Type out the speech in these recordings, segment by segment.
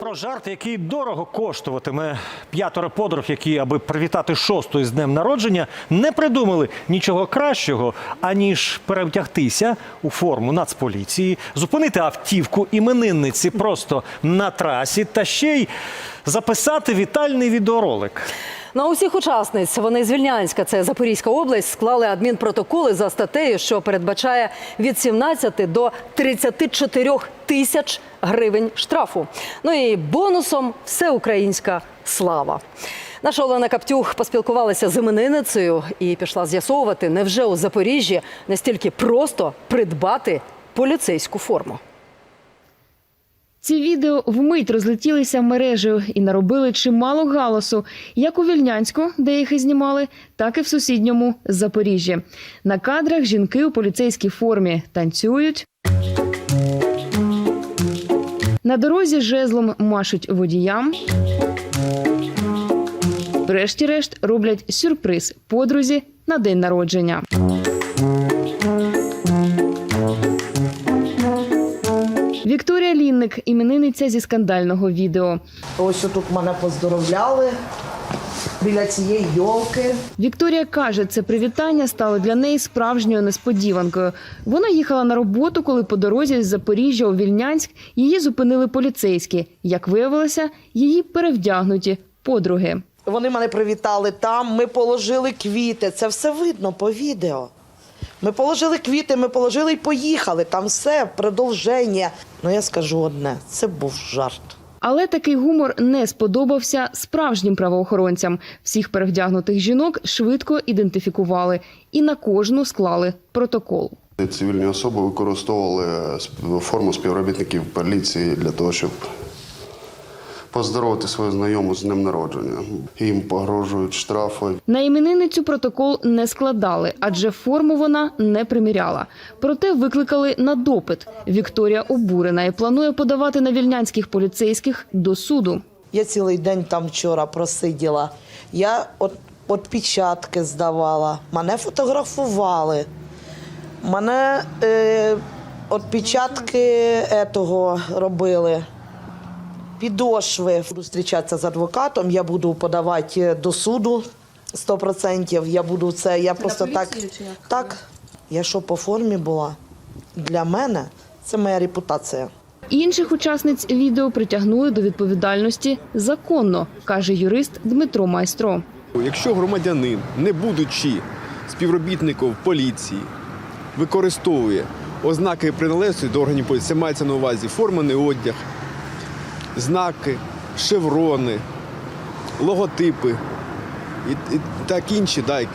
Про жарт, який дорого коштуватиме п'ятеро подруг, які, аби привітати шосту з днем народження, не придумали нічого кращого, аніж перевдягтися у форму нацполіції, зупинити автівку іменинниці просто на трасі та ще й записати вітальний відеоролик. На усіх учасниць вони з Вільнянська, це Запорізька область, склали адмінпротоколи за статтею, що передбачає від 17 до 34 тисяч гривень штрафу. Ну і бонусом всеукраїнська слава. Наша Олена Каптюх поспілкувалася з іменинницею і пішла з'ясовувати, невже у Запоріжжі настільки просто придбати поліцейську форму. Ці відео вмить розлетілися мережею і наробили чимало галасу, як у Вільнянську, де їх і знімали, так і в сусідньому Запоріжжі. На кадрах жінки у поліцейській формі танцюють. На дорозі жезлом машуть водіям. Врешті-решт роблять сюрприз подрузі на день народження. Іменинниця зі скандального відео. Ось тут мене поздоровляли біля цієї йолки. Вікторія каже, це привітання стало для неї справжньою несподіванкою. Вона їхала на роботу, коли по дорозі з Запоріжжя у Вільнянськ її зупинили поліцейські. Як виявилося, її перевдягнуті подруги. Вони мене привітали там. Ми положили квіти. Це все видно по відео. Ми положили квіти, ми положили і поїхали. Там все, продовження. Ну я скажу одне: це був жарт. Але такий гумор не сподобався справжнім правоохоронцям. Всіх перевдягнутих жінок швидко ідентифікували і на кожну склали протокол. Цивільні особи використовували сп- форму співробітників поліції для того, щоб поздоровити свою знайому з днем народження. Їм погрожують штрафи. На іменинницю протокол не складали, адже форму вона не приміряла. Проте викликали на допит. Вікторія обурена і планує подавати на вільнянських поліцейських до суду. Я цілий день там вчора просиділа. Я от, от печатки здавала, мене фотографували. Мене е, от печатки етого робили. Підошви. Буду зустрічатися з адвокатом, я буду подавати до суду 100%. Я буду це. Я просто так. Так, я що по формі була? Для мене це моя репутація. Інших учасниць відео притягнули до відповідальності законно, каже юрист Дмитро Майстро. Якщо громадянин, не будучи співробітником поліції, використовує ознаки приналежності до органів поліції, це мається на увазі форманий одяг, знаки, шеврони, логотипи і, і так інші, да,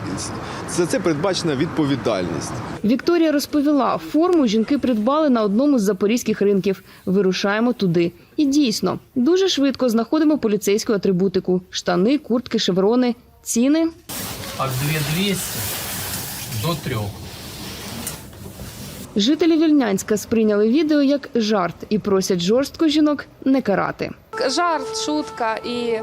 за це передбачена відповідальність. Вікторія розповіла, форму жінки придбали на одному з запорізьких ринків. Вирушаємо туди. І дійсно, дуже швидко знаходимо поліцейську атрибутику: штани, куртки, шеврони, ціни. от 2200 до 3. Жителі Вільнянська сприйняли відео як жарт і просять жорстко жінок не карати. жарт, шутка, і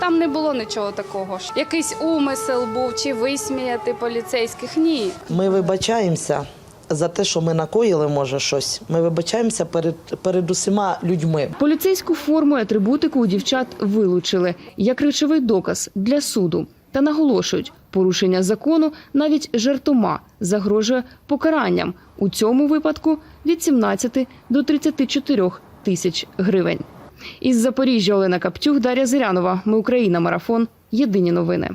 там не було нічого такого. ж. Якийсь умисел був чи висміяти поліцейських. Ні, Ми вибачаємося за те, що ми накоїли, може, щось. Ми вибачаємося перед, перед усіма людьми. Поліцейську форму і атрибутику у дівчат вилучили як речовий доказ для суду. Та наголошують, порушення закону навіть жартома загрожує покаранням. У цьому випадку від 17 до 34 тисяч гривень. Із Запоріжжя Олена Каптюх, Дар'я Зирянова. Ми Україна. Марафон. Єдині новини.